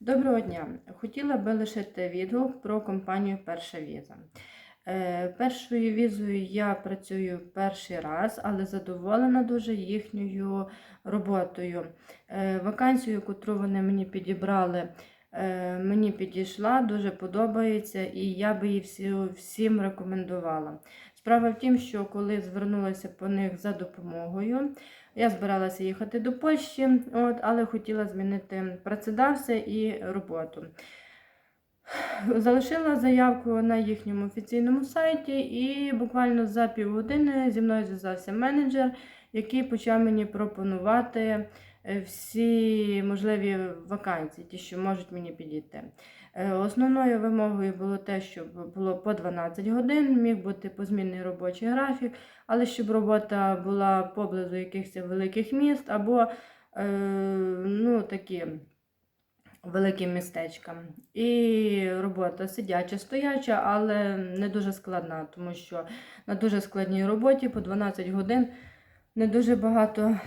Доброго дня! Хотіла би лишити відгук про компанію Перша віза. Е, Першою візою я працюю перший раз, але задоволена дуже їхньою роботою. Е, Вакансію, яку вони мені підібрали, е, мені підійшла, дуже подобається, і я би її всім рекомендувала. Справа в тім, що коли звернулася по них за допомогою, я збиралася їхати до Польщі, от, але хотіла змінити працедавця і роботу. Залишила заявку на їхньому офіційному сайті, і буквально за півгодини зі мною зв'язався менеджер, який почав мені пропонувати всі можливі вакансії, ті, що можуть мені підійти. Е, Основною вимогою було те, щоб було по 12 годин, міг бути позмінний робочий графік, але щоб робота була поблизу якихось великих міст або е, ну, такі великі містечка. І робота сидяча, стояча, але не дуже складна, тому що на дуже складній роботі по 12 годин не дуже багато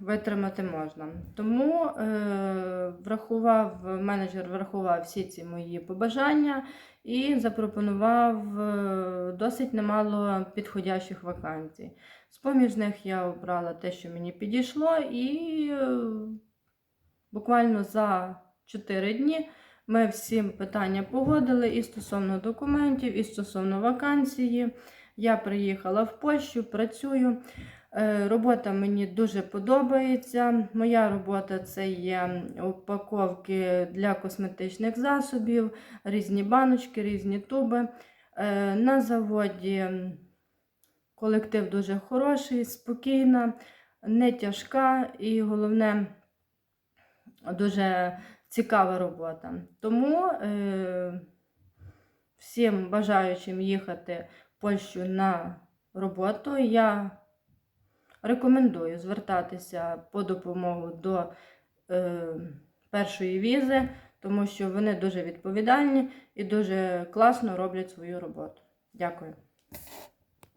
витримати можна. Тому е, врахував, менеджер врахував всі ці мої побажання і запропонував е, досить немало підходящих вакансій. З-поміж них я обрала те, що мені підійшло, і е, буквально за 4 дні ми всі питання погодили і стосовно документів, і стосовно вакансії. Я приїхала в Польщу, працюю. Е, Робота мені дуже подобається. Моя робота це є упаковки для косметичних засобів, різні баночки, різні туби. Е, На заводі колектив дуже хороший, спокійна, не тяжка і головне дуже цікава робота. Тому е, всім бажаючим їхати в Польщу на роботу, я рекомендую звертатися по допомогу до е, першої візи, тому що вони дуже відповідальні і дуже класно роблять свою роботу. Дякую.